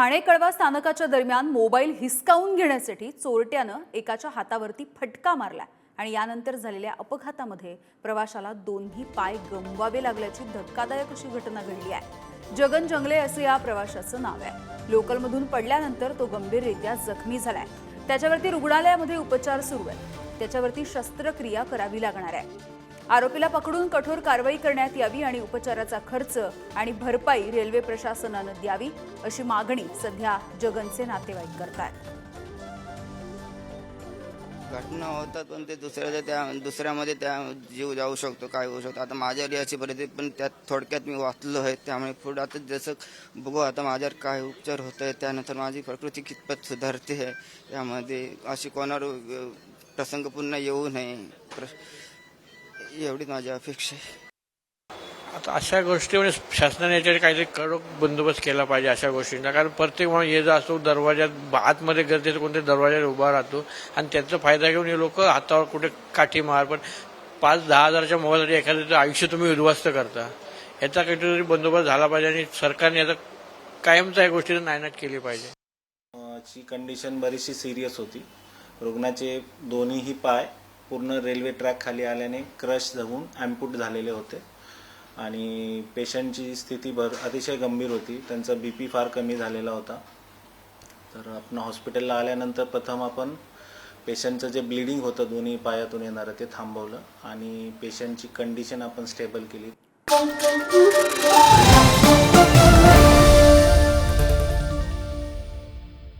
ठाणे कळवा स्थानकाच्या दरम्यान मोबाईल हिसकावून घेण्यासाठी चोरट्यानं एकाच्या हातावरती फटका मारला आणि यानंतर झालेल्या अपघातामध्ये प्रवाशाला दोन्ही पाय गमवावे लागल्याची धक्कादायक अशी घटना घडली आहे. जगन जंगले असे या प्रवाशाचं नाव आहे. लोकलमधून पडल्यानंतर तो गंभीररित्या जखमी झालाय. त्याच्यावरती रुग्णालयामध्ये उपचार सुरू आहेत. त्याच्यावरती शस्त्रक्रिया करावी लागणार आहे. आरोपीला पकडून कठोर कारवाई करण्यात यावी आणि उपचाराचा खर्च आणि भरपाई रेल्वे प्रशासनानं द्यावी अशी मागणी सध्या जगनचे नातेवाईक करतात घटना होतात पण ते दुसऱ्याच्या त्या दुसऱ्यामध्ये त्या जीव जाऊ शकतो काय होऊ शकतो. आता माझ्यावर अशी परिस्थिती पण त्यात थोडक्यात मी वाचलो आहे त्यामुळे पुढे आता जसं बघू आता माझ्यावर काय उपचार होत आहे त्यानंतर माझी प्रकृती कितपत सुधारते आहे यामध्ये अशी कोणावर प्रसंग पुन्हा येऊ नये एवढीच माझी अपेक्षा आहे. आता अशा गोष्टी म्हणजे शासनाने याच्यावर काहीतरी कडक बंदोबस्त केला पाहिजे अशा गोष्टींचा. कारण प्रत्येक माणूस ये जा असतो दरवाज्यात आतमध्ये गर्दीत कोणत्या दरवाज्यात उभा राहतो. आणि त्याचा फायदा घेऊन हे लोक हातावर कुठे काठी मार पण पाच दहा हजारच्या मोबाईलसाठी एखाद्याचं आयुष्य तुम्ही उद्ध्वस्त करता. याचा काहीतरी बंदोबस्त झाला पाहिजे आणि सरकारने याचा कायमचा या गोष्टीला नायनाट केली पाहिजे. ची कंडिशन बरीचशी सिरियस होती. रुग्णाचे दोन्हीही पाय पूर्ण रेल्वे ट्रॅक खाली आल्याने क्रश जाऊन ॲम्पूट झालेले होते. आणि पेशंटची स्थिती भर अतिशय गंभीर होती. त्यांचा बी पी फार कमी झालेला होता. तर आपण हॉस्पिटलला आल्यानंतर प्रथम आपण पेशंटचं जे ब्लिडिंग होतं दोन्ही पायातून येणारं ते थांबवलं आणि पेशंटची कंडिशन आपण स्टेबल केली.